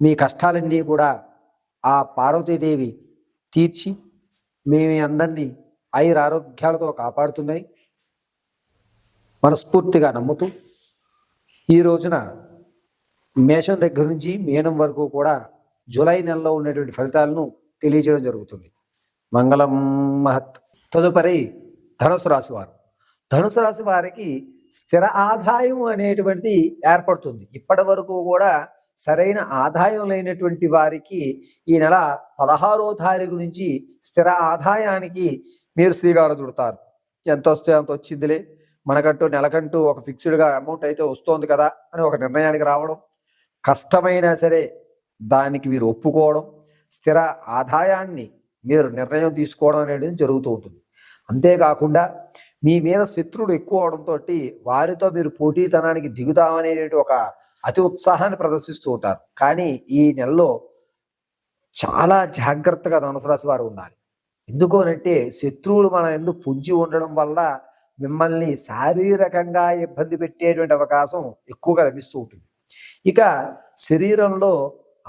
మీ కష్టాలన్నీ కూడా ఆ పార్వతీదేవి తీర్చి మీ అందరినీ ఆయుర ఆరోగ్యాలతో కాపాడుతుందని మనస్ఫూర్తిగా నమ్ముతూ ఈ రోజున మేషం దగ్గర నుంచి మీనం వరకు కూడా జూలై నెలలో ఉన్నటువంటి ఫలితాలను తెలియజేయడం జరుగుతుంది. మంగళం మహత్. తదుపరి ధనుసు రాశి వారు. ధనుసు రాశి వారికి స్థిర ఆదాయం అనేటువంటిది ఏర్పడుతుంది. ఇప్పటి వరకు కూడా సరైన ఆదాయం లేనటువంటి వారికి ఈ నెల పదహారో తారీఖు నుంచి స్థిర ఆదాయానికి మీరు శ్రీగారు చుడతారు. ఎంత వస్తే అంత వచ్చిందిలే మనకంటూ నెలకంటూ ఒక ఫిక్స్డ్గా అమౌంట్ అయితే వస్తోంది కదా అని ఒక నిర్ణయానికి రావడం. కష్టమైనా సరే దానికి మీరు ఒప్పుకోవడం. స్థిర ఆదాయాన్ని మీరు నిర్ణయం తీసుకోవడం అనేది జరుగుతూ ఉంటుంది. అంతేకాకుండా మీ మీద శత్రువులు ఎక్కువ అవడంతో వారితో మీరు పోటీతనానికి దిగుతామనేటువంటి ఒక అతి ఉత్సాహాన్ని ప్రదర్శిస్తూ ఉంటారు. కానీ ఈ నెలలో చాలా జాగ్రత్తగా ధనుసరాశి వారు ఉండాలి. ఎందుకు అంటే శత్రువులు మన ఎందుకు పుంజి ఉండడం వల్ల మిమ్మల్ని శారీరకంగా ఇబ్బంది పెట్టేటువంటి అవకాశం ఎక్కువగా లభిస్తూ ఉంటుంది. ఇక శరీరంలో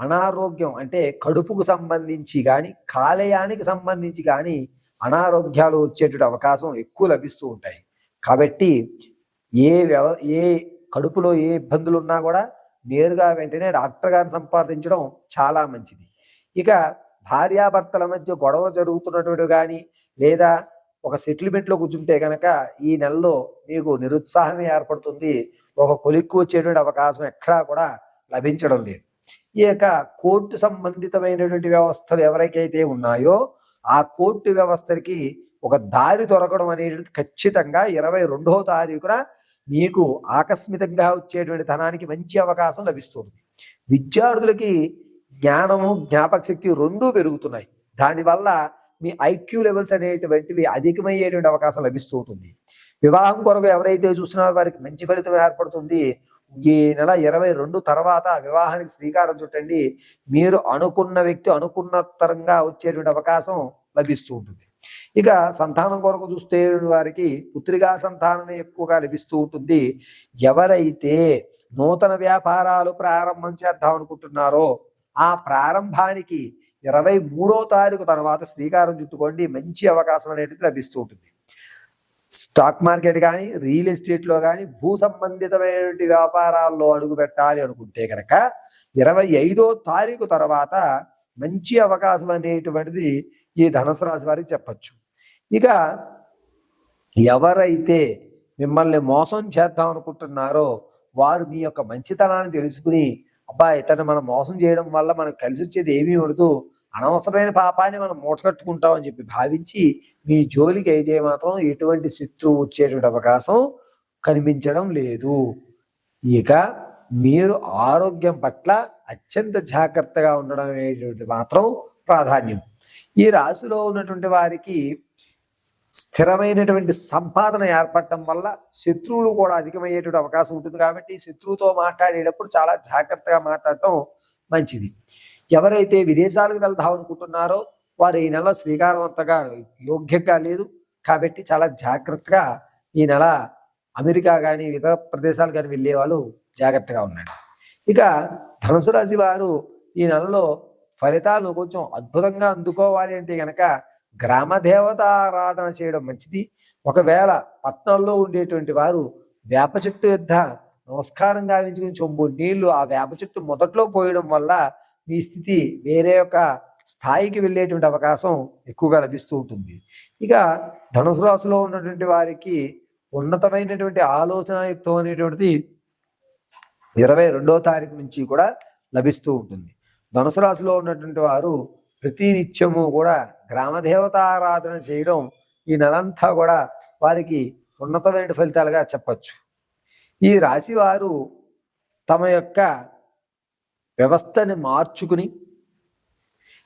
అనారోగ్యం అంటే కడుపుకు సంబంధించి కానీ కాలేయానికి సంబంధించి కానీ అనారోగ్యాలు వచ్చేటువంటి అవకాశం ఎక్కువ లభిస్తూ ఉంటాయి. కాబట్టి ఏ వ్యవ ఏ కడుపులో ఏ ఇబ్బందులు ఉన్నా కూడా నేరుగా వెంటనే డాక్టర్ గారిని సంపాదించడం చాలా మంచిది. ఇక భార్యాభర్తల మధ్య గొడవ జరుగుతున్నటువంటి కానీ లేదా ఒక సెటిల్మెంట్లో కూర్చుంటే కనుక ఈ నెలలో మీకు నిరుత్సాహమే ఏర్పడుతుంది. ఒక కొలిక్కు వచ్చేటువంటి అవకాశం ఎక్కడా కూడా లభించడం లేదు. ఈ యొక్క కోర్టు సంబంధితమైనటువంటి వ్యవస్థలు ఎవరికైతే ఉన్నాయో ఆ కోర్టు వ్యవస్థకి ఒక దారి దొరకడం అనేటువంటి ఖచ్చితంగా ఇరవై రెండవ తారీఖున మీకు ఆకస్మికంగా వచ్చేటువంటి ధనానికి మంచి అవకాశం లభిస్తుంది. విద్యార్థులకి జ్ఞానము జ్ఞాపక శక్తి రెండూ పెరుగుతున్నాయి. దానివల్ల మీ ఐక్యూ లెవెల్స్ అనేటువంటివి అధికమయ్యేటువంటి అవకాశం లభిస్తూ ఉంటుంది. వివాహం కొరకు ఎవరైతే చూస్తున్నారో వారికి మంచి ఫలితం ఏర్పడుతుంది. ఈ నెల ఇరవై రెండు తర్వాత వివాహానికి శ్రీకారం చుట్టండి. మీరు అనుకున్న వ్యక్తి అనుకున్న తరంగా వచ్చేటువంటి అవకాశం లభిస్తూ ఉంటుంది. ఇక సంతానం కొరకు చూస్తే వారికి పుత్రికా సంతానం ఎక్కువగా లభిస్తూ ఉంటుంది. ఎవరైతే నూతన వ్యాపారాలు ప్రారంభం చేద్దాం అనుకుంటున్నారో ఆ ప్రారంభానికి ఇరవై మూడో తారీఖు తర్వాత శ్రీకారం చుట్టుకోండి. మంచి అవకాశం అనేది లభిస్తూ ఉంటుంది. స్టాక్ మార్కెట్ కానీ రియల్ ఎస్టేట్లో కానీ భూ సంబంధితమైనటువంటి వ్యాపారాల్లో అడుగు పెట్టాలి అనుకుంటే కనుక ఇరవై ఐదో తారీఖు తర్వాత మంచి అవకాశం అనేటువంటిది ఈ ధనుసు రాశి వారికి చెప్పచ్చు. ఇక ఎవరైతే మిమ్మల్ని మోసం చేద్దాం అనుకుంటున్నారో వారు మీ యొక్క మంచితనాన్ని తెలుసుకుని అబ్బా ఇతను మనం మోసం చేయడం వల్ల మనకు కలిసి వచ్చేది ఏమీ ఉండదు అనవసరమైన పాపాన్ని మనం మూటకట్టుకుంటామని చెప్పి భావించి మీ జోలికి అయితే మాత్రం ఎటువంటి శత్రువు వచ్చేటువంటి అవకాశం కనిపించడం లేదు. ఇక మీరు ఆరోగ్యం పట్ల అత్యంత జాగ్రత్తగా ఉండడం అనేటువంటిది మాత్రం ప్రాధాన్యం. ఈ రాశిలో ఉన్నటువంటి వారికి స్థిరమైనటువంటి సంపాదన ఏర్పడటం వల్ల శత్రువులు కూడా అధికమయ్యేటువంటి అవకాశం ఉంటుంది కాబట్టి శత్రువుతో మాట్లాడేటప్పుడు చాలా జాగ్రత్తగా మాట్లాడటం మంచిది. ఎవరైతే విదేశాలకు వెళ్దాం అనుకుంటున్నారో వారు ఈ నెల శ్రీకారవంతంగా యోగ్యంగా లేదు. కాబట్టి చాలా జాగ్రత్తగా ఈ నెల అమెరికా కానీ ఇతర ప్రదేశాలు కానీ వెళ్ళే వాళ్ళు జాగ్రత్తగా ఉన్నాడు ఇక ధనుసు రాశి వారు ఈ నెలలో ఫలితాలను కొంచెం అద్భుతంగా అందుకోవాలి అంటే గనక గ్రామదేవత ఆరాధన చేయడం మంచిది. ఒకవేళ పట్టణంలో ఉండేటువంటి వారు వేప చెట్టు యొద్ద నమస్కారం గావించుకుని చొంబు నీళ్ళు ఆ వేప చెట్టు మొదట్లో పోయడం వల్ల మీ స్థితి వేరే యొక్క స్థాయికి వెళ్ళేటువంటి అవకాశం ఎక్కువగా లభిస్తూ ఉంటుంది. ఇక ధనుసు రాశిలో ఉన్నటువంటి వారికి ఉన్నతమైనటువంటి ఆలోచనయుక్తం అనేటువంటిది ఇరవై రెండో తారీఖు నుంచి కూడా లభిస్తూ ఉంటుంది. ధనుసు రాశిలో ఉన్నటువంటి వారు ప్రతి నిత్యము కూడా గ్రామదేవత ఆరాధన చేయడం ఈ నెలంతా కూడా వారికి ఉన్నతమైన ఫలితాలుగా చెప్పచ్చు. ఈ రాశి వారు తమ యొక్క వ్యవస్థని మార్చుకుని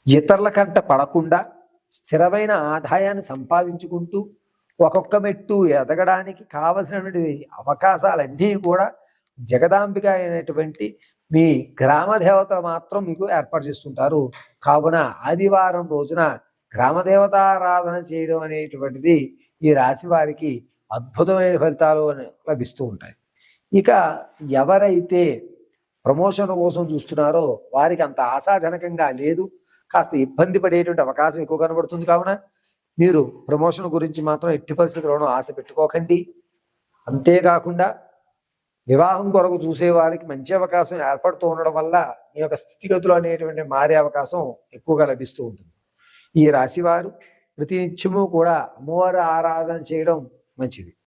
ఇతరుల కంట పడకుండా స్థిరమైన ఆదాయాన్ని సంపాదించుకుంటూ ఒక్కొక్క మెట్టు ఎదగడానికి కావలసినటువంటి అవకాశాలన్నీ కూడా జగదాంబిక అయినటువంటి మీ గ్రామ దేవతలు మాత్రం మీకు ఏర్పాటు చేస్తుంటారు. కావున ఆదివారం రోజున గ్రామదేవతారాధన చేయడం అనేటువంటిది ఈ రాశి వారికి అద్భుతమైన ఫలితాలు అని లభిస్తూ ఉంటాయి. ఇక ఎవరైతే ప్రమోషన్ కోసం చూస్తున్నారో వారికి అంత ఆశాజనకంగా లేదు. కాస్త ఇబ్బంది పడేటువంటి అవకాశం ఎక్కువ కనబడుతుంది కావున మీరు ప్రమోషన్ గురించి మాత్రం ఎట్టి పరిస్థితుల్లోనూ ఆశ పెట్టుకోకండి. అంతేకాకుండా వివాహం కొరకు చూసే వారికి మంచి అవకాశం ఏర్పడుతూ ఉండడం వల్ల మీ యొక్క స్థితిగతులు అనేటువంటి మారే అవకాశం ఎక్కువగా లభిస్తూ ఉంటుంది. ఈ రాశి వారు ప్రతి నిత్యము కూడా అమ్మవారి ఆరాధన చేయడం మంచిది.